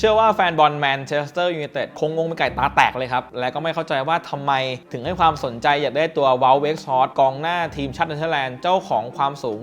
เชื่อว่าแฟนบอลแมนเชสเตอร์ยูไนเต็ดคงงงเป็นไก่ตาแตกเลยครับ และก็ไม่เข้าใจว่าทำไมถึงให้ความสนใจอยากได้ตัวว a ลเวกซอสกองหน้าทีมชาติเนเธอร์แลนด์เจ้าของความสูง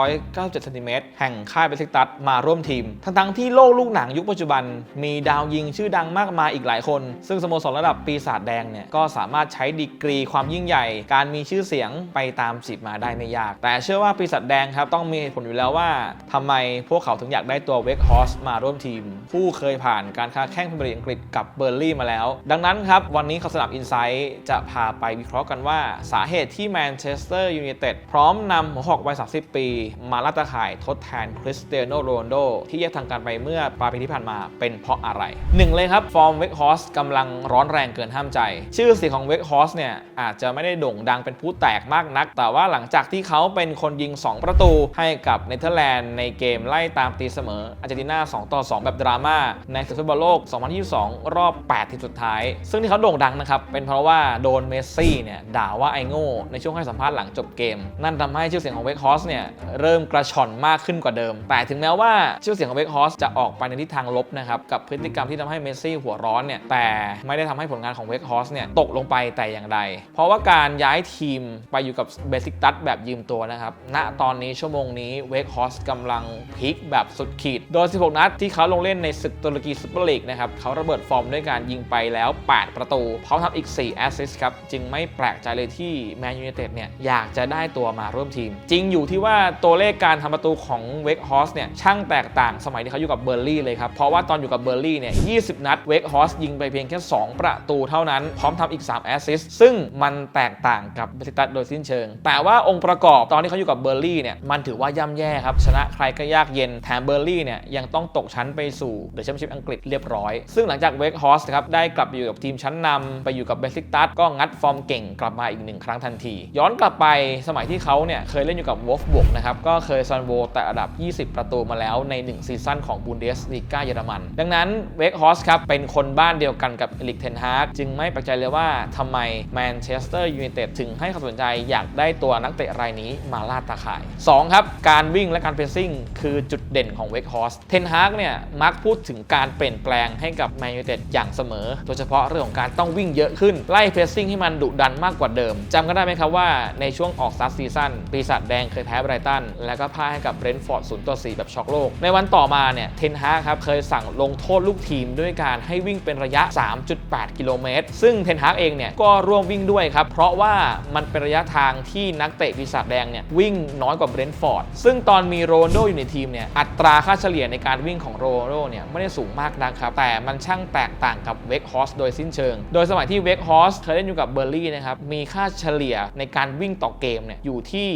197เซนติเมตรแห่งค่ายเบสิกตัสมาร่วมทีม ทั้งๆที่โลกลูกหนังยุคปัจจุบัน มีดาวยิงชื่อดังมากมายอีกหลายคน ซึ่งสโมสรระดับปีศาจแดงเนี่ยก็สามารถใช้ดีกรีความยิ่งใหญ่ การมีชื่อเสียงไปตามจีบมาได้ไม่ยาก แต่เชื่อว่าปีศาจแดงครับต้องมีผลอยู่แล้วว่าทำไมพวกเขาถึงอยากได้ตัวเวกฮอสมาร่วมทีม ผู้เคยผ่านการค้าแข่งพรีเมียร์ลีกอังกฤษกับเบอร์ลี่มาแล้ว ดังนั้นครับ วันนี้ข่าวสนามอินไซต์จะพาไปวิเคราะห์กันว่า สาเหตุที่แมนเชสเตอร์ยูไนเต็ดพร้อมนำหัวหอกวัย 30 ปี มาล่าตาข่ายทดแทนคริสเตียโนโรนโดที่แยกทางกันไปเมื่อปลายปีที่ผ่านมาเป็นเพราะอะไรหนึ่งเลยครับ ฟอร์มเวกฮอสกำลังร้อนแรงเกินห้ามใจ ชื่อเสียงของเวกฮอสเนี่ยอาจจะไม่ได้โด่งดังเป็นผู้แตกมากนัก แต่ว่าหลังจากที่เขาเป็นคนยิง 2 ประตูให้กับเนเธอร์แลนด์ในเกมไล่ตามตีเสมออาร์เจนตินา2ต่อ2 แบบดราม่าในศึกฟุตบอลโลก 2022 รอบ 8 ทีมสุดท้าย ซึ่งที่เขาโด่งดังนะครับ เป็นเพราะว่าโดนเมสซี่เนี่ยด่าว่าไอโง่ในช่วงให้สัมภาษณ์หลังจบเกม นั่นทำให้ชื่อเสียงของเวกฮอสเนี่ยเริ่มกระชอนมากขึ้นกว่าเดิม แต่ถึงแม้ว่าชื่อเสียงของเวกฮอสจะออกไปในทิศทางลบนะครับกับพฤติกรรมที่ทำให้เมสซี่หัวร้อนเนี่ยแต่ไม่ได้ทำให้ผลงานของเวกฮอสเนี่ยตกลงไปแต่อย่างใด เพราะว่าการย้ายทีมไปอยู่กับเบสิกตัสแบบยืมตัวนะครับณตอนนี้ชั่วโมงนี้เวกฮอสกำลังพีคแบบสุดขีด โดย 16 นัดที่เขาลงเล่นในศึกตุรกีซุปเปอร์ลีกนะครับเขาระเบิดฟอร์มด้วยการยิงไปแล้ว 8 ประตูเขาทำอีก 4 แอสซิสต์ครับ จึงไม่แปลกใจเลยที่แมนยู i นเต็ดเนี่ยอยากจะได้ตัวมาร่วมทีม จริงอยู่ที่ว่าตัวเลขการทำประตูของเวกฮอสเนี่ยช่างแตกต่างสมัยที่เขาอยู่กับเบอร์ลี่เลยครับ เพราะว่าตอนอยู่กับเบอร์ลี่เนี่ย 20 นัดเวกฮอสยิงไปเพียงแค่ 2 ประตูเท่านั้น พร้อมทำอีก 3 แอสซิสต์ซึ่งมันแตกต่างกับเบสิตัสโดยสิ้นเชิง แต่ว่าองค์ประกอบตอนที่เขาอยู่กับเบอร์ลี่เนี่ยมันถือว่าย่ำแย่ครับชนะใครก็ยากเย็นแถมเบอร์ลี่เนี่ยยังต้องตกชั้นไปสู่เดอะแมเปี้ยนชิพอังกฤษเรียบร้อย ซึ่งหลังจากเวกฮอสครับได้กลับไปอยู่กับทีมชั้นนำไปอยู่กับเบสิกตัสก็งัดฟอร์มเก่งกลับมาอีกหนึ่งครั้งทันที ย้อนกลับไปสมัยที่เขาเนี่ยเคยเล่นอยู่กับวอฟบวกนะครับก็เคยซันโวแต่ระดับ 20 ประตูมาแล้วใน 1 ซีซั่นของบูนเดสลีกาเยอรมัน ดังนั้นเวกฮอสครับเป็นคนบ้านเดียวกันกับเอลิกเทนฮาร์กจึงไม่แปลกใจเลยว่าทำไมแมนเชสเตอร์ยูไนเต็ดถึงให้ความสนใจอยากได้ตัวนักเตะรายนี้มาลาดตาข่าย 2 ครับ การวิ่งและการเพรสซิ่งคือจุดเด่นของเวกฮอสเทนฮากเนี่ยมักพูดถึงการเปลี่ยนแปลงให้กับแมนยูเต็ดอย่างเสมอ โดยเฉพาะเรื่องของการต้องวิ่งเยอะขึ้น ไล่เพรสซิ่งให้มันดุดันมากกว่าเดิมจำกันได้ไหมครับว่าในช่วงออกซัดซีซั่นปีศาจแดงเคยแพ้ไบรตัน แล้วก็พ่ายให้กับเบรนท์ฟอร์ด0ต่อ4แบบช็อกโลก ในวันต่อมาเนี่ยเทนฮากครับเคยสั่งลงโทษลูกทีมด้วยการให้วิ่งเป็นระยะ 3.8 กิโลเมตร ซึ่งเทนฮากเองเนี่ยก็ร่วมวิ่งด้วยครับ เพราะว่ามันเป็นระยะทางที่นักเตะปีศาจแดงเนี่ยวิ่งน้อยกว่าเบรนท์ฟอร์ด ซึ่งตอนมีโรนโดอยู่ในทีมเนี่ยอัตราค่าเฉลี่ยในการวิ่งของโรนโดเนี่ยไม่ได้สูงมากนะครับ แต่มันช่างแตกต่างกับเวกฮอสโดยสิ้นเชิง โดยสมัยที่เวกฮอสเคยเล่นอยู่กับเบอร์ลี่นะครับ มีค่าเฉลี่ยในการวิ่งต่อเกมเนี่ยอยู่ที่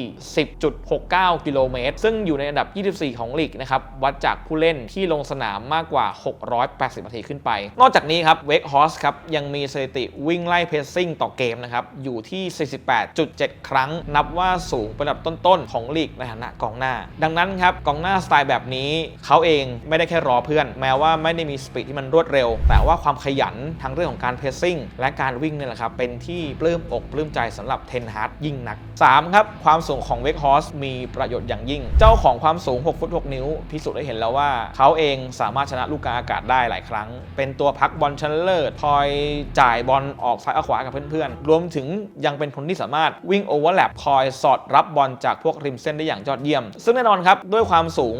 10.69 กิโลเมตร ซึ่งอยู่ในอันดับ 24 ของลีกนะครับ วัดจากผู้เล่นที่ลงสนามมากกว่า 680 นาทีขึ้นไป นอกจากนี้ครับเวกฮอสครับยังมีสถิติวิ่งไล่เพสซิ่งต่อเกมนะครับอยู่ที่ 48.7 ครั้ง นับว่าสูงเป็นอันดับต้นๆของลีกในฐานะกองหน้า ดังนั้นครับกองหน้าสไตล์แบบนี้เขาเองไม่ได้แค่รอเพื่อนแม้ว่าว่าไม่ได้มีสปีดที่มันรวดเร็ว แต่ว่าความขยันทั้งเรื่องของการเพสซิ่งและการวิ่งเนี่ยแหละครับ เป็นที่ปลื้มอกปลื้มใจสำหรับเทนฮาร์ดยิ่งนัก 3 ครับ ความสูงของเวกฮอสมีประโยชน์อย่างยิ่ง เจ้าของความสูง 6 ฟุต 6 นิ้ว พิสูจน์ได้เห็นแล้วว่า เขาเองสามารถชนะลูกกาอากาศได้หลายครั้ง เป็นตัวพักบอลชนเลิศคอยจ่ายบอลออกซ้ายออกขวากับเพื่อนๆ รวมถึงยังเป็นคนที่สามารถวิ่งโอเวอร์แลปคอยสอดรับบอลจากพวกริมเส้นได้อย่างยอดเยี่ยม ซึ่งแน่นอนครับด้วยความสูง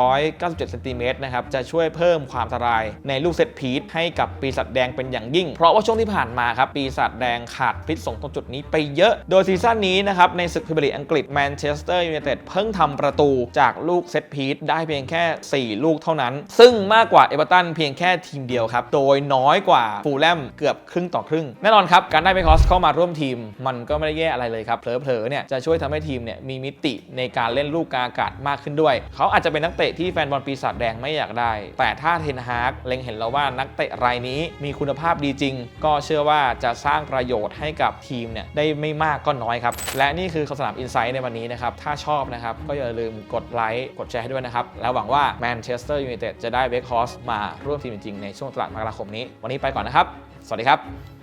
197เซนติเมตรนะครับจะช่วยเพิ่มิ่มความอันตรายในลูกเซตพีทให้กับปีศาจแดงเป็นอย่างยิ่ง เพราะว่าช่วงที่ผ่านมาครับปีศาจแดงขาดพิษสงตรงจุดนี้ไปเยอะ โดยซีซั่นนี้นะครับในศึกพรีเมียร์ลีกอังกฤษแมนเชสเตอร์ยูไนเต็ดเพิ่งทำประตูจากลูกเซตพีทได้เพียงแค่ 4 ลูกเท่านั้น ซึ่งมากกว่าเอเวอร์ตันเพียงแค่ทีมเดียวครับ โดยน้อยกว่าฟูลแลมเกือบครึ่งต่อครึ่ง แน่นอนครับ การได้เบคอสเข้ามาร่วมทีม มันก็ไม่ได้แย่อะไรเลยครับ เผลอๆเนี่ยจะช่วยทำให้ทีมเนี่ยมีมิติในการเล่นลูกกาอากาศมากขึ้นด้วย เขาอาจจะเป็นนักเตะที่แฟนบอลปีศาจแดงไม่อยากได้ แต่ถ้าเทนฮากเล็งเห็นแล้วว่านักเตะรายนี้มีคุณภาพดีจริง ก็เชื่อว่าจะสร้างประโยชน์ให้กับทีมเนี่ยได้ไม่มากก็น้อยครับ และนี่คือข่าวสนามอินไซต์ในวันนี้นะครับ ถ้าชอบนะครับ ก็อย่าลืมกดไลค์กดแชร์ให้ด้วยนะครับ แล้วหวังว่าแมนเชสเตอร์ยูไนเต็ดจะได้เวคฮอสมาร่วมทีมจริงในช่วงตลาดมกราคมนี้ วันนี้ไปก่อนนะครับ สวัสดีครับ